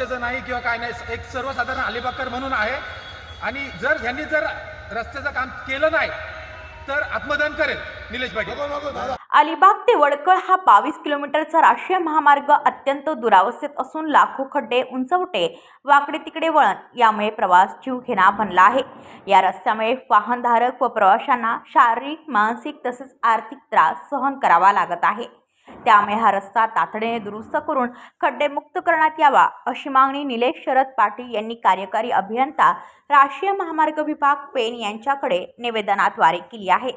पक्षाचं नाही किंवा काय नाही एक सर्वसाधारण अलिबागकर म्हणून आहे. आणि जर ह्यांनी जर रस्त्याचं काम केलं नाही तर आत्मदान करेल निलेश पाटील. अलिबाग ते वडकळ हा बावीस किलोमीटरचा राष्ट्रीय महामार्ग अत्यंत दुरावस्थेत असून लाखो खड्डे उंचवटे वाकडे तिकडे वळण यामुळे प्रवास जीवघेणा बनला आहे. या रस्त्यामुळे वाहनधारक व प्रवाशांना शारीरिक मानसिक तसेच आर्थिक त्रास सहन करावा लागत आहे. त्यामुळे हा रस्ता तातडीने दुरुस्त करून खड्डेमुक्त करण्यात यावा अशी मागणी निलेश शरद पाटील यांनी कार्यकारी अभियंता राष्ट्रीय महामार्ग विभाग पेन यांच्याकडे निवेदनाद्वारे केली आहे.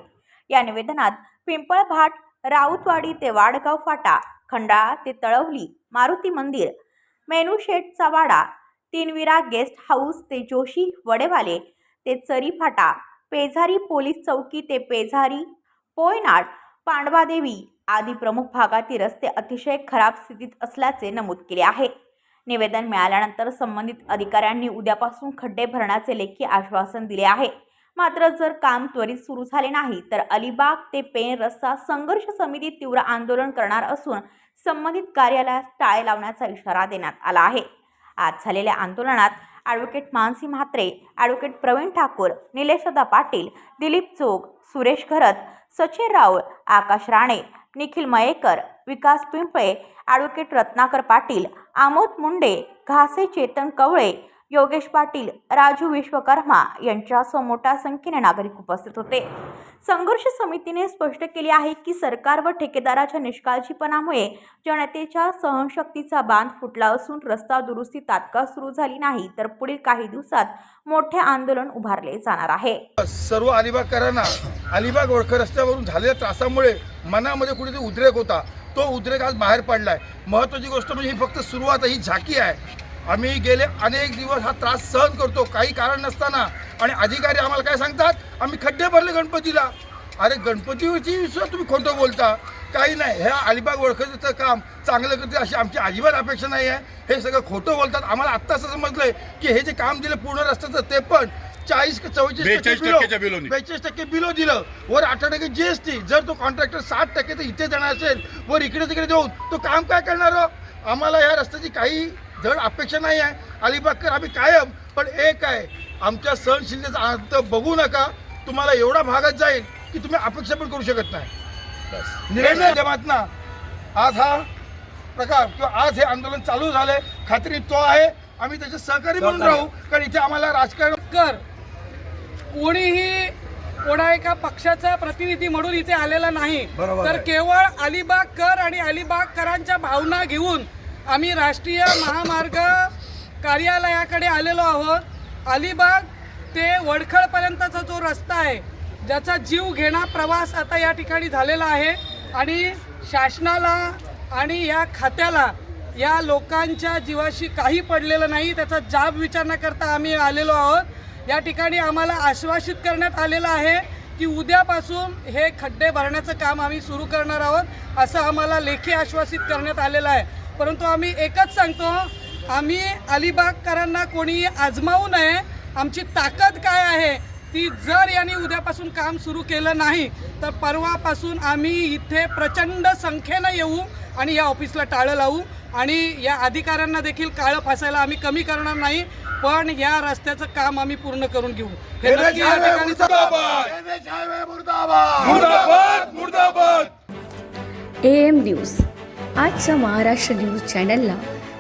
या निवेदनात पिंपळभाट राऊतवाडी ते वाडगाव फाटा खंडाळा ते तळवली मारुती मंदिर मेनूशेठचा वाडा तीनविरा गेस्ट हाऊस ते जोशी वडेवाले ते चरी फाटा पेझारी पोलीस चौकी ते पेझारी पोयनाड पांडवादेवी आदी प्रमुख भागातील रस्ते अतिशय खराब स्थितीत असल्याचे नमूद केले आहे. निवेदन मिळाल्यानंतर संबंधित अधिकाऱ्यांनी उद्यापासून खड्डे भरण्याचे लेखी आश्वासन दिले आहे. मात्र जर काम त्वरित सुरू झाले नाही तर अलिबाग ते पेन रस्ता संघर्ष समिती तीव्र आंदोलन करणार असून संबंधित कार्यालयास टाळे लावण्याचा इशारा देण्यात आला आहे. आज झालेल्या आंदोलनात ॲडव्होकेट मानसी म्हात्रे ॲडव्होकेट प्रवीण ठाकूर निलेशदा पाटील दिलीप चोग सुरेश घरत सचिन राऊळ आकाश राणे निखिल मयेकर विकास पिंपळे ॲडव्होकेट रत्नाकर पाटील आमोद मुंडे घासे चेतन कवळे योगेश पाटील राजू विश्वकर्मा यांच्यासह मोठ्या संख्येने नागरिक उपस्थित होते. संघर्ष समितीने स्पष्ट केले आहे की सरकार व ठेकेदाराच्या निष्काळजीपणामुळे जनतेच्या सहनशक्तीचा बांध फुटला असून रस्ता दुरुस्ती तात्काळ सुरू झाली नाही तर पुढील काही दिवसात मोठे आंदोलन उभारले जाणार आहे. सर्व अलिबागकरांना अलिबाग ओळख रस्त्यावरून झालेल्या त्रासामुळे मनामध्ये कुठेतरी उद्रेक होता. तो उद्रेक आज बाहेर पडलाय. महत्त्वाची गोष्ट म्हणजे ही फक्त सुरुवात ही झाकी आहे. आम्ही गेले अनेक दिवस हा त्रास सहन करतो. काही कारण नसताना आणि अधिकारी आम्हाला काय सांगतात? आम्ही खड्डे भरले गणपतीला. अरे गणपतीवरची सुद्धा तुम्ही खोटं बोलता. काही नाही. ह्या अलिबाग ओळखीचं काम चांगलं करते अशी आमची अजिबात अपेक्षा नाही आहे. हे सगळं खोटं बोलतात. आम्हाला आत्ता असं समजलंय की हे जे काम दिलं पूर्ण रस्त्याचं ते पण चाळीस चव्वेचाळीस 42% बिलोनी. बेचाळीस टक्के बिलो दिलं. वर अठरा टक्के जीएसटी जर तो कॉन्ट्रॅक्टर साठ टक्के तर इथे जाणार असेल. वर इकडे तिकडे देऊन तो काम काय करणार हो? आम्हाला या रस्त्याची काही धड अपेक्षा नाही आहे. अलिबागकर आम्ही कायम पण एक आहे आमच्या सहनशीलतेचा अंत बघू नका. तुम्हाला एवढा भागात जाईल की तुम्ही अपेक्षा पण करू शकत नाही. माध्यमातनं आज हा प्रकार किंवा आज हे आंदोलन चालू झालंय. खात्री तो आहे. आम्ही त्याचे सहकारी म्हणून राहू. कारण इथे आम्हाला राजकारण कर. कोणीही कोणा एका पक्षाचा प्रतिनिधी म्हणून इथे आलेला नाही. तर. केवळ अलिबाग कर आणि अलिबागकरांच्या भावना घेऊन आम्ही राष्ट्रीय महामार्ग कार्यालयाकडे आलेलो आहोत. अलिबाग ते वडखळपर्यंतचा जो रस्ता आहे ज्याचा जीव घेणा प्रवास आता या ठिकाणी झालेला आहे. आणि शासनाला आणि या खात्याला या लोकांच्या जीवाशी काही पडलेलं नाही त्याचा जाब विचारण्याकरता आम्ही आलेलो आहोत. या ठिकाणी आम्हाला आश्वासित करण्यात आलेलं आहे की उद्यापासून हे खड्डे भरण्याचं काम आम्ही सुरू करणार आहोत असं आम्हाला लेखी आश्वासित करण्यात आलेलं आहे. परंतु आम्ही एकच सांगतो आम्ही अलिबागकरांना कोणी आजमावू नये. आमची ताकद काय आहे? ती जर यांनी उद्यापासून काम सुरू केलं नाही तर परवापासून आम्ही इथे प्रचंड संख्येनं येऊ आणि या ऑफिसला टाळं लावू. आणि या अधिकाऱ्यांना देखील काळं फासायला आम्ही कमी करणार नाही पण या रस्त्याचं काम आम्ही पूर्ण करून घेऊ. हे नक्की या ठिकाणी एम न्यूज आजच्या महाराष्ट्र न्यूज चॅनलला